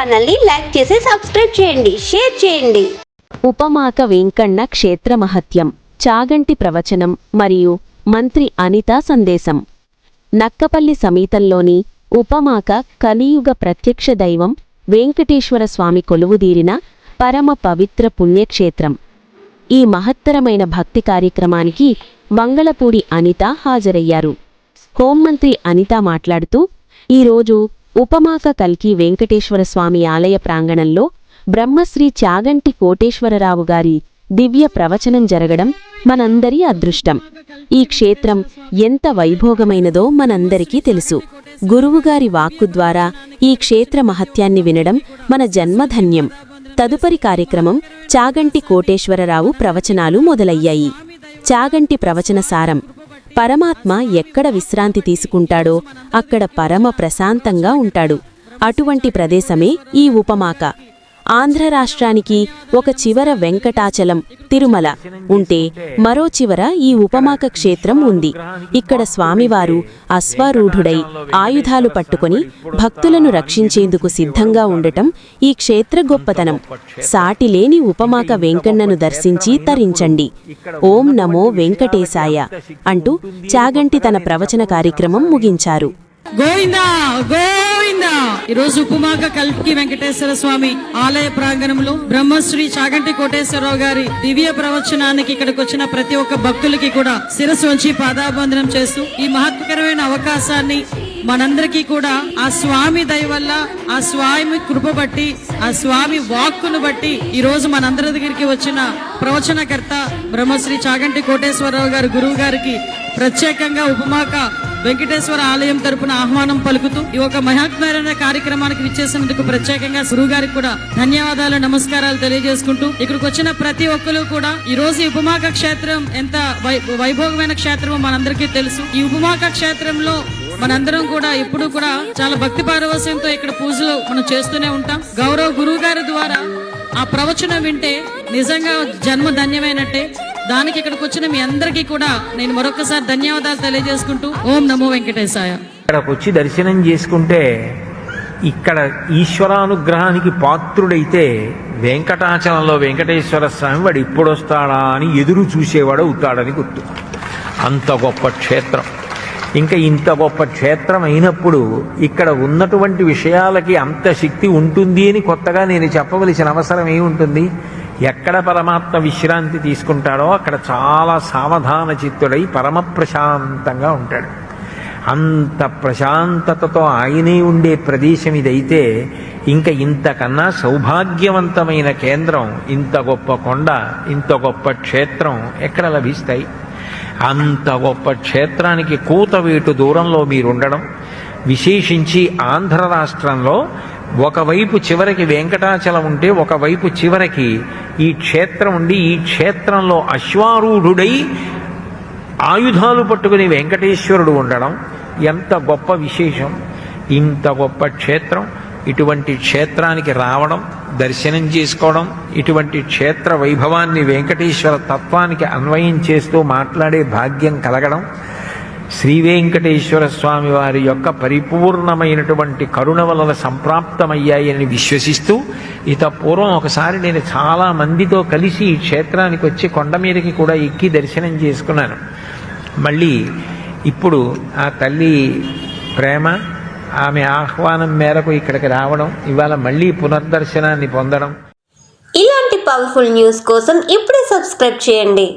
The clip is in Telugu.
ఛానల్ని లైక్ చేసి సబ్స్క్రైబ్ చేయండి షేర్ చేయండి. ఉపమాక వెంకన్న క్షేత్ర మహత్యం చాగంటి ప్రవచనం మరియు మంత్రి అనిత సందేశం. నక్కపల్లి సమీతంలోని ఉపమాక కలియుగ ప్రత్యక్ష దైవం వెంకటేశ్వర స్వామి కొలువుదీరిన పరమ పవిత్ర పుణ్యక్షేత్రం. ఈ మహత్తరమైన భక్తి కార్యక్రమానికి మంగళపూడి అనిత హాజరయ్యారు. హోంమంత్రి అనిత మాట్లాడుతూ ఈరోజు ఉపమాత కల్కి వెంకటేశ్వర స్వామి ఆలయ ప్రాంగణంలో బ్రహ్మశ్రీ చాగంటి కోటేశ్వరరావు గారి దివ్య ప్రవచనం జరగడం మనందరి అదృష్టం. ఈ క్షేత్రం ఎంత వైభోగమైనదో మనందరికీ తెలుసు. గురువుగారి వాక్కు ద్వారా ఈ క్షేత్ర మహత్యాన్ని వినడం మన జన్మధన్యం. తదుపరి కార్యక్రమం చాగంటి కోటేశ్వరరావు ప్రవచనాలు మొదలయ్యాయి. చాగంటి ప్రవచన సారం పరమాత్మ ఎక్కడ విశ్రాంతి తీసుకుంటాడో అక్కడ పరమ ప్రశాంతంగా ఉంటాడు. అటువంటి ప్రదేశమే ఈ ఉపమాక. ఆంధ్ర రాష్ట్రానికి ఒక చివర వెంకటాచలం తిరుమల. ఉంటే మరో చివర ఈ ఉపమాక క్షేత్రం ఉంది. ఇక్కడ స్వామివారు అశ్వారూఢుడై ఆయుధాలు పట్టుకొని భక్తులను రక్షించేందుకు సిద్ధంగా ఉండటం ఈ క్షేత్ర గొప్పతనం. సాటిలేని ఉపమాక వెంకన్నను దర్శించి తరించండి. ఓం నమో వెంకటేశాయ అంటూ చాగంటి తన ప్రవచన కార్యక్రమం ముగించారు. గోవిందా గోవిందా! ఈరోజు రోజు ఉపమాక కల్కి వెంకటేశ్వర స్వామి ఆలయ ప్రాంగణంలో బ్రహ్మశ్రీ చాగంటి కోటేశ్వరరావు గారి దివ్య ప్రవచనానికి ఇక్కడికి వచ్చిన ప్రతి ఒక్క భక్తులకి కూడా శిరస్సు ఉంచి పాదాబంధనం చేస్తూ ఈ మహత్వకరమైన అవకాశాన్ని మనందరికీ కూడా ఆ స్వామి దయ వల్ల ఆ స్వామి కృప బట్టి ఆ స్వామి వాక్కును బట్టి ఈ రోజు మనందరి దగ్గరికి వచ్చిన ప్రవచనకర్త బ్రహ్మశ్రీ చాగంటి కోటేశ్వరరావు గారు గురువు గారికి ప్రత్యేకంగా ఉపమాక వెంకటేశ్వర ఆలయం తరపున ఆహ్వానం పలుకుతూ ఈ యొక్క మహాత్మైన కార్యక్రమానికి విచ్చేసినందుకు ప్రత్యేకంగా గురువు గారికి కూడా ధన్యవాదాలు నమస్కారాలు తెలియజేసుకుంటూ ఇక్కడికి వచ్చిన ప్రతి ఒక్కరు కూడా ఈ రోజు ఉపమాక క్షేత్రం ఎంత వైభోగమైన క్షేత్రమో మనందరికీ తెలుసు. ఈ ఉపమాక క్షేత్రంలో మనందరం కూడా ఎప్పుడు కూడా చాలా భక్తి పారవశ్యంతో ఇక్కడ పూజలు మనం చేస్తూనే ఉంటాం. గౌరవ గురువు గారి ద్వారా ఆ ప్రవచనం వింటే నిజంగా జన్మ ధన్యమైనట్టే. దానికి ఇక్కడికి వచ్చిన మీ అందరికీ కూడా నేను మరొకసారి ధన్యవాదాలు తెలియజేసుకుంటూ ఓం నమో వెంకటేశాయ. ఇక్కడికి వచ్చి దర్శనం చేసుకుంటే ఇక్కడ ఈశ్వరానుగ్రహానికి పాత్రుడైతే వెంకటాచలంలో వెంకటేశ్వర స్వామి వాడు ఇప్పుడు వస్తాడా అని ఎదురు చూసేవాడు అవుతాడని గుర్తు. అంత గొప్ప క్షేత్రం. ఇంకా ఇంత గొప్ప క్షేత్రం అయినప్పుడు ఇక్కడ ఉన్నటువంటి విషయాలకి అంత శక్తి ఉంటుంది అని కొత్తగా నేను చెప్పవలసిన అవసరం ఏముంటుంది? ఎక్కడ పరమాత్మ విశ్రాంతి తీసుకుంటాడో అక్కడ చాలా సావధాన చిత్తుడై పరమ ప్రశాంతంగా ఉంటాడు. అంత ప్రశాంతతతో ఆయనే ఉండే ప్రదేశం ఇదైతే ఇంకా ఇంతకన్నా సౌభాగ్యవంతమైన కేంద్రం ఇంత గొప్ప కొండ ఇంత గొప్ప క్షేత్రం ఎక్కడ లభిస్తాయి? అంత గొప్ప క్షేత్రానికి కూతవేటు దూరంలో మీరుండడం విశేషించి ఆంధ్ర రాష్ట్రంలో ఒకవైపు చివరికి వెంకటాచలం ఉంటే ఒకవైపు చివరికి ఈ క్షేత్రం ఉండి ఈ క్షేత్రంలో అశ్వారూఢుడై ఆయుధాలు పట్టుకుని వెంకటేశ్వరుడు ఉండడం ఎంత గొప్ప విశేషం. ఇంత గొప్ప క్షేత్రం. ఇటువంటి క్షేత్రానికి రావడం దర్శనం చేసుకోవడం ఇటువంటి క్షేత్ర వైభవాన్ని వెంకటేశ్వర తత్వానికి అన్వయం చేస్తూ మాట్లాడే భాగ్యం కలగడం శ్రీ వెంకటేశ్వర స్వామి వారి యొక్క పరిపూర్ణమైనటువంటి కరుణ వలన సంప్రాప్తమయ్యాయని విశ్వసిస్తూ ఇత పూర్వం ఒకసారి నేను చాలా మందితో కలిసి ఈ క్షేత్రానికి వచ్చి కొండ మీదకి కూడా ఎక్కి దర్శనం చేసుకున్నాను. మళ్ళీ ఇప్పుడు ఆ తల్లి ప్రేమ ఆమె ఆహ్వానం మేరకు ఇక్కడికి రావడం ఇవాళ మళ్ళీ పునర్దర్శనాన్ని పొందడం. ఇలాంటి పవర్ఫుల్ న్యూస్ కోసం ఇప్పుడే సబ్స్క్రైబ్ చేయండి.